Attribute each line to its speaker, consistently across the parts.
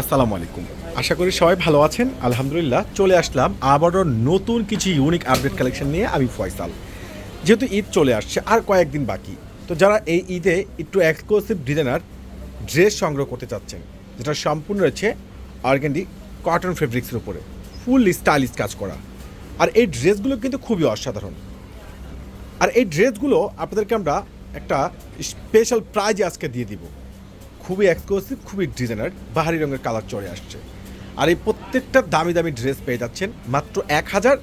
Speaker 1: আসসালামু আলাইকুম। আশা করি সবাই ভালো আছেন। আলহামদুলিল্লাহ, চলে আসলাম আবারও নতুন কিছু ইউনিক আপডেট কালেকশন নিয়ে। আমি ফয়সাল। যেহেতু ঈদ চলে আসছে, আর কয়েকদিন বাকি। তো যারা এই ঈদে একটু এক্সক্লুসিভ ডিজাইনার ড্রেস সংগ্রহ করতে চাচ্ছেন, যেটা সম্পূর্ণ রয়েছে অর্গ্যানিক কটন ফেব্রিক্সের উপরে ফুল স্টাইলিশ কাজ করা। আর এই ড্রেসগুলো কিন্তু খুবই অসাধারণ। আর এই ড্রেসগুলো আপনাদেরকে আমরা একটা স্পেশাল প্রাইজ আজকে দিয়ে দিব। খুবই এক্সক্লুসিভ খুবই ডিজাইনার বাহারি রঙের কালার চড়ে আসছে। আর এই প্রত্যেকটা দামি দামি ড্রেস পেয়ে যাচ্ছেন মাত্র এক হাজার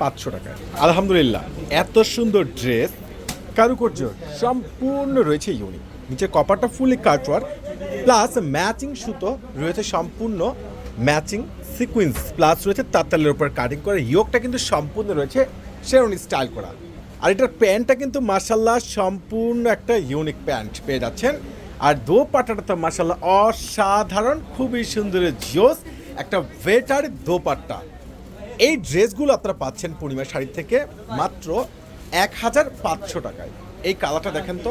Speaker 1: পাঁচশো টাকায়। আলহামদুলিল্লাহ, এত সুন্দর ড্রেস কারুকার্য সম্পূর্ণ রয়েছে ইউনিক নিচের কপারটা ফুলি কাটওয়ার প্লাস ম্যাচিং সুতো রয়েছে সম্পূর্ণ ম্যাচিং সিকুয়েন্স প্লাস রয়েছে তাঁতালের উপর কাটিং করে। ইয়োগটা কিন্তু সম্পূর্ণ রয়েছে শেরনি স্টাইল করা। আর এটার প্যান্টটা কিন্তু মার্শাল্লাহ সম্পূর্ণ একটা ইউনিক প্যান্ট পেয়ে যাচ্ছেন আর দোপাট্টাটা তো মার্শাল্লাহ অসাধারণ, খুবই সুন্দর জোস, একটা ভেটার দোপাট্টা। এই ড্রেসগুলো আপনারা পাচ্ছেন পূর্ণিমা শাড়ি থেকে মাত্র এক হাজার পাঁচশো টাকায়। এই কালারটা দেখেন তো,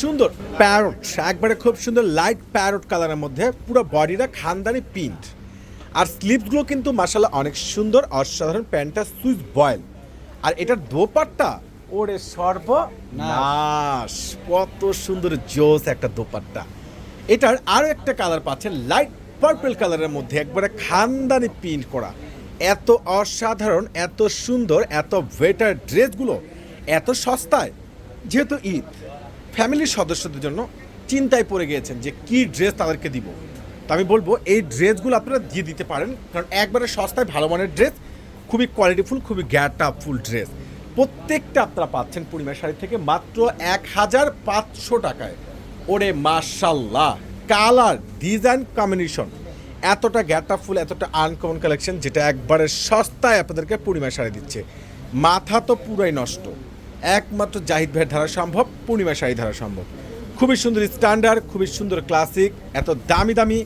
Speaker 1: সুন্দর প্যারট, একবারে খুব সুন্দর লাইট প্যারট কালারের মধ্যে, পুরো বডিটা খানদানি প্রিন্ট। আর স্লিপসগুলো কিন্তু মার্শাল্লাহ অনেক সুন্দর, অসাধারণ, প্যান্টটা সুইচ বয়েল। আর এটার দোপাট্টা ওরে সর্বনাশ কত সুন্দর জোস একটা দোপাট্টা। এটার আরও একটা কালার পাচ্ছেন, লাইট পার্পল কালারের মধ্যে একবারে খানদানি প্রিন্ট করা। এত অসাধারণ, এত সুন্দর, এত ভেটার ড্রেসগুলো এত সস্তায়। যেহেতু ঈদ ফ্যামিলির সদস্যদের জন্য চিন্তায় পড়ে গিয়েছেন যে কি ড্রেস তাদেরকে দিব। তা আমি বলব, এই ড্রেসগুলো আপনারা দিয়ে দিতে পারেন, কারণ একবারে সস্তায় ভালো মানের ড্রেস, খুবই কোয়ালিটিফুল খুবই গ্যাট ফুল ড্রেস। প্রত্যেকটা আপনারা পাচ্ছেন পূর্ণিমা শাড়ি থেকে মাত্র এক হাজার পাঁচশো টাকায়। ওরে মার্শাল্লাহ কালার ডিজাইন কম্বিনেশন এতটা গ্যাটা ফুল এতটা আনকমন কালেকশন যেটা একবারে সস্তায় আপনাদেরকে পূর্ণিমা শাড়ি দিচ্ছে। মাথা তো পুরাই নষ্ট। একমাত্র জাহিদ ভাইয়ের ধারা সম্ভব পূর্ণিমা শাড়ি ধারা সম্ভব। খুবই সুন্দর স্ট্যান্ডার্ড খুবই সুন্দর ক্লাসিক এত দামি দামি,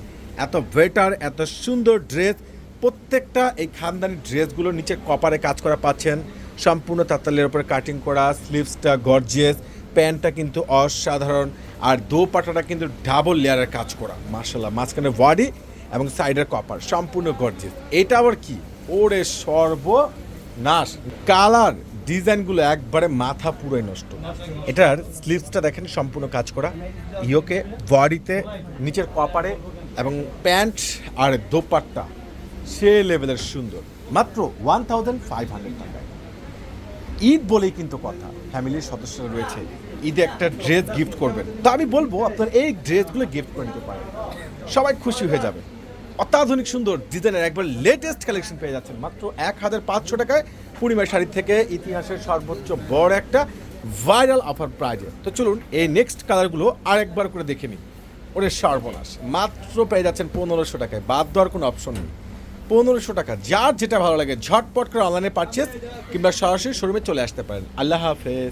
Speaker 1: এত ভেটার এত সুন্দর ড্রেস প্রত্যেকটা এই খানদানি ড্রেসগুলো নিচে কপারে কাজ করা পাচ্ছেন। সম্পূর্ণ তাতালের উপরে কাটিং করা স্লিভসটা গর্জিয়াস প্যান্টটা কিন্তু অসাধারণ, আর দোপাটাটা কিন্তু ডাবল লেয়ারের কাজ করা মার্শাল্লাহ মাঝখানে বডি এবং সাইডের কপার সম্পূর্ণ গর্জিয়াস এটা আবার কি? ওরে সর্বনাশ। কালার ডিজাইনগুলো একবারে মাথা পুরোই নষ্ট। এটার স্লিভসটা দেখেন, সম্পূর্ণ কাজ করা। ইয়োকে বডিতে নিচের কপারে এবং প্যান্ট আর দোপাট্টা সে লেভেলের সুন্দর। মাত্র ওয়ান থাউজেন্ড ফাইভ হান্ড্রেড টাকায়। ঈদ বলেই কিন্তু কথা। ফ্যামিলির সদস্যরা রয়েছে, ঈদে একটা ড্রেস গিফট করবেন। তো আমি বলব, আপনার এই ড্রেসগুলো গিফট করে নিতে পারেন। সবাই খুশি হয়ে যাবে। অত্যাধুনিক সুন্দর ডিজাইনের একবার লেটেস্ট কালেকশন পেয়ে যাচ্ছেন মাত্র এক হাজার পাঁচশো টাকায় পূর্ণিমা শাড়ি থেকে ইতিহাসের সর্বোচ্চ বড় একটা ভাইরাল অফার প্রাইজে তো চলুন, এই নেক্সট কালারগুলো আরেকবার করে দেখে নিই। ওরে সর্বনাশ, মাত্র পেয়ে যাচ্ছেন পনেরোশো টাকায়। বাদ দেওয়ার কোনো অপশন নেই। পনেরোশো টাকা। যার যেটা ভালো লাগে, ঝটপট করে অনলাইনে পারচেস কিংবা সরাসরি শোরুমে চলে আসতে পারেন। আল্লাহ হাফেজ।